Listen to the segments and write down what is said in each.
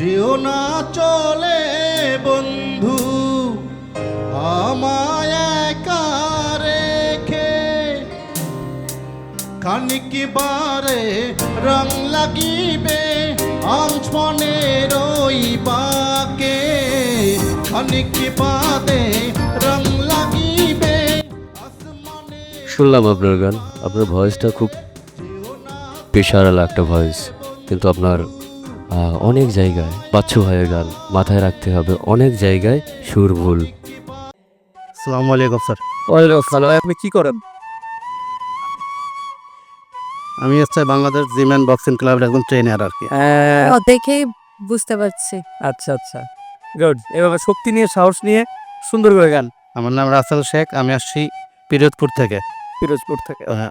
যেও না চলে বন্ধু আমায় একা রেখে। খানিক বারে রং লাগিবে আঞ্চমনের ওই বাকে। খানিক বাদে রং লাগিবে শুনলাম আপনার গান। আপনার ভয়েসটা খুব পেশারালা একটা ভয়েস কিন্তু আপনার অনেক জায়গায় বাচ্চু ভাইয়ের গান মাথায় রাখতে হবে অনেক জায়গায় সুর ভুল। আসসালামু আলাইকুম স্যার। আপনি কি করেন? আমি হচ্ছে বাংলাদেশ জিম্যান বক্সিং ক্লাবের একজন ট্রেনার আর কি। হ্যাঁ। দেখেই বুঝতে পারছি। আচ্ছা আচ্ছা। গুড এভাবে শক্তি নিয়ে সাহস নিয়ে সুন্দর করে গান। আমার নাম রাসেল শেখ আমি আসছি পিরোজপুর থেকে। পিরোজপুর থেকে। আহ,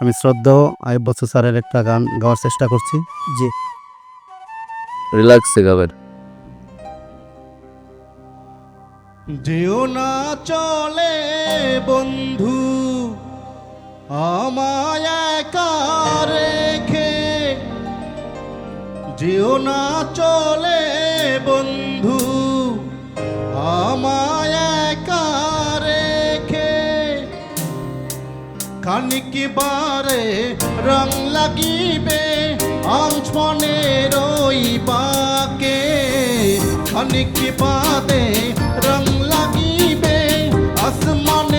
আমি শ্রদ্ধেয় আইব বছর স্যারের একটা গান গাওয়ার চেষ্টা করছি। জি। রিল্যাক্সে গাবেন যেও না চলে, বন্ধু, আমায় একা রেখে। যেও না চলে, বন্ধু, আমায় একা রেখে। খানিক বারে রং লাগিবে আঞ্চমনের ওই বাকে অনেক বাদে রং লাগিবে আসমানের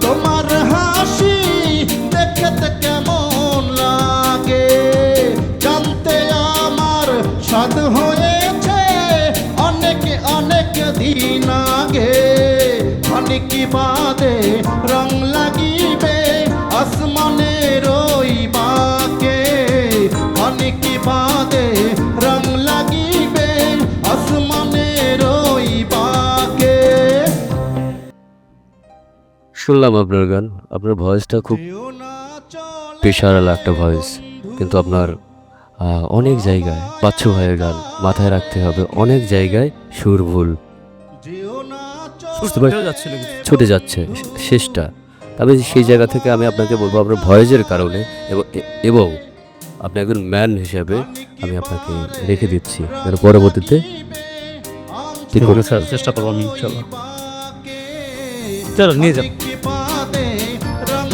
তোমার হাসি লাগে। আমার হয়েছে অনেক দিন আগে। অনেক বাদে রং লাগিবে শুনলাম আপনার গান। আপনার ভয়েসটা খুব পেশারালা একটা ভয়েস কিন্তু আপনার অনেক জায়গায় বাচ্চু ভাইয়ের গান মাথায় রাখতে হবে। অনেক জায়গায় সুর ভুল। ছুটে যাচ্ছে শেষটা। তবে সেই জায়গা থেকে আমি আপনাকে বলব আপনার ভয়েসের কারণে এবং এবং আপনি একজন ম্যান হিসাবে আমি আপনাকে রেখে দিচ্ছি। পরবর্তীতে চেষ্টা করব আমি ইনশাল্লাহ চলো নিয়ে যাও। রং